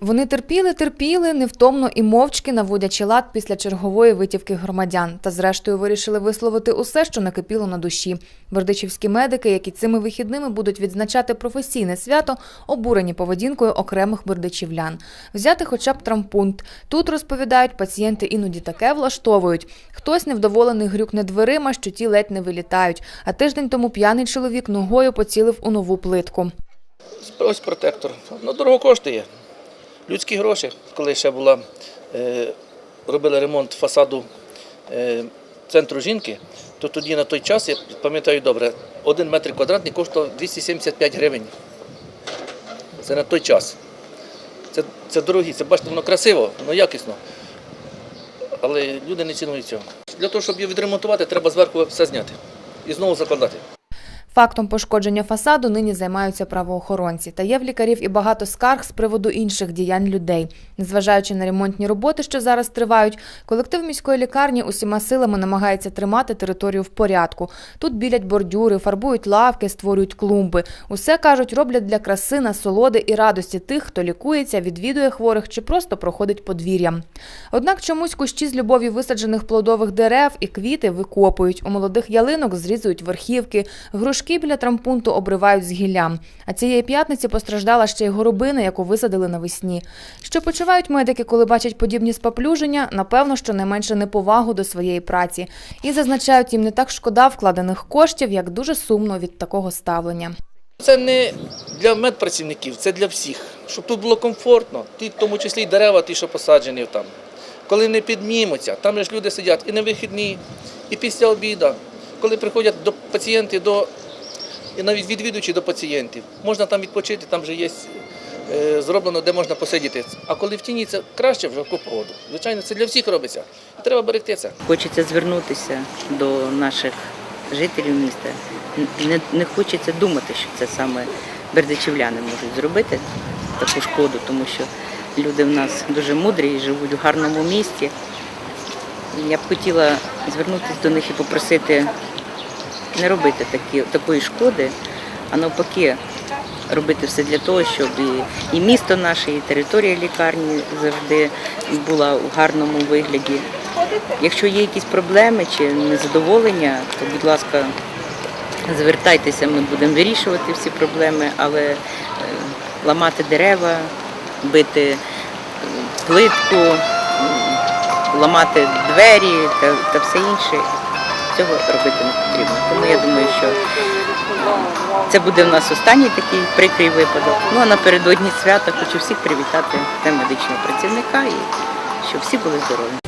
Вони терпіли, терпіли, невтомно і мовчки наводячи лад після чергової витівки громадян. Та зрештою вирішили висловити усе, що накипіло на душі. Бердичівські медики, які цими вихідними будуть відзначати професійне свято, обурені поведінкою окремих бердичівлян. Взяти хоча б травмпункт. Тут розповідають, пацієнти іноді таке влаштовують. Хтось невдоволений грюкне дверима, що ті ледь не вилітають. А тиждень тому п'яний чоловік ногою поцілив у нову плитку. Ось протектор. Ну, дорого коштує. Людські гроші. Коли ще була, е, робили ремонт фасаду е, центру жінки, то тоді на той час, я пам'ятаю добре, один метр квадратний коштував 275 гривень. Це на той час. Це, це дорогі, це бачите, воно красиво, воно якісно. Але люди не цінують цього. Для того, щоб її відремонтувати, треба зверху все зняти і знову закладати. Фактом пошкодження фасаду нині займаються правоохоронці. Та є в лікарів і багато скарг з приводу інших діянь людей. Незважаючи на ремонтні роботи, що зараз тривають, колектив міської лікарні усіма силами намагається тримати територію в порядку. Тут білять бордюри, фарбують лавки, створюють клумби. Усе кажуть, роблять для краси, насолоди і радості тих, хто лікується, відвідує хворих чи просто проходить подвір'ям. Однак чомусь кущі з любов'ю висаджених плодових дерев і квіти викопують. У молодих ялинок зрізують верхівки, грушки біля трампунту обривають з гіллям. А цієї п'ятниці постраждала ще й горобина, яку висадили навесні. Що почувають медики, коли бачать подібні споплюження, напевно, що не менше неповагу до своєї праці. І зазначають, їм не так шкода вкладених коштів, як дуже сумно від такого ставлення. Це не для медпрацівників, це для всіх. Щоб тут було комфортно, ті, в тому числі і дерева, ті, що посаджені там. Коли не піднімуться, там ж люди сидять і на вихідні, і після обіду, коли приходять до пацієнтів, до, і навіть відвідувачі до пацієнтів. Можна там відпочити, там вже є е, зроблено, де можна посидіти. А коли в тіні, це краще вже в погоду. Звичайно, це для всіх робиться. І треба берегти це. Хочеться звернутися до наших жителів міста. Не, не хочеться думати, що це саме бердичівляни можуть зробити таку шкоду, тому що люди в нас дуже мудрі і живуть у гарному місті. Я б хотіла звернутися до них і попросити не робити такі, такої шкоди, а навпаки робити все для того, щоб і, і місто наше, і територія лікарні завжди була у гарному вигляді. Якщо є якісь проблеми чи незадоволення, то, будь ласка, звертайтеся, ми будемо вирішувати всі проблеми, але е, ламати дерева, бити е, плитку, ламати двері та, та все інше, цього робити не потрібно. Тому я думаю, що це буде в нас останній такий прикрий випадок. Ну а напередодні свята хочу всіх привітати та медичного працівника і щоб всі були здорові.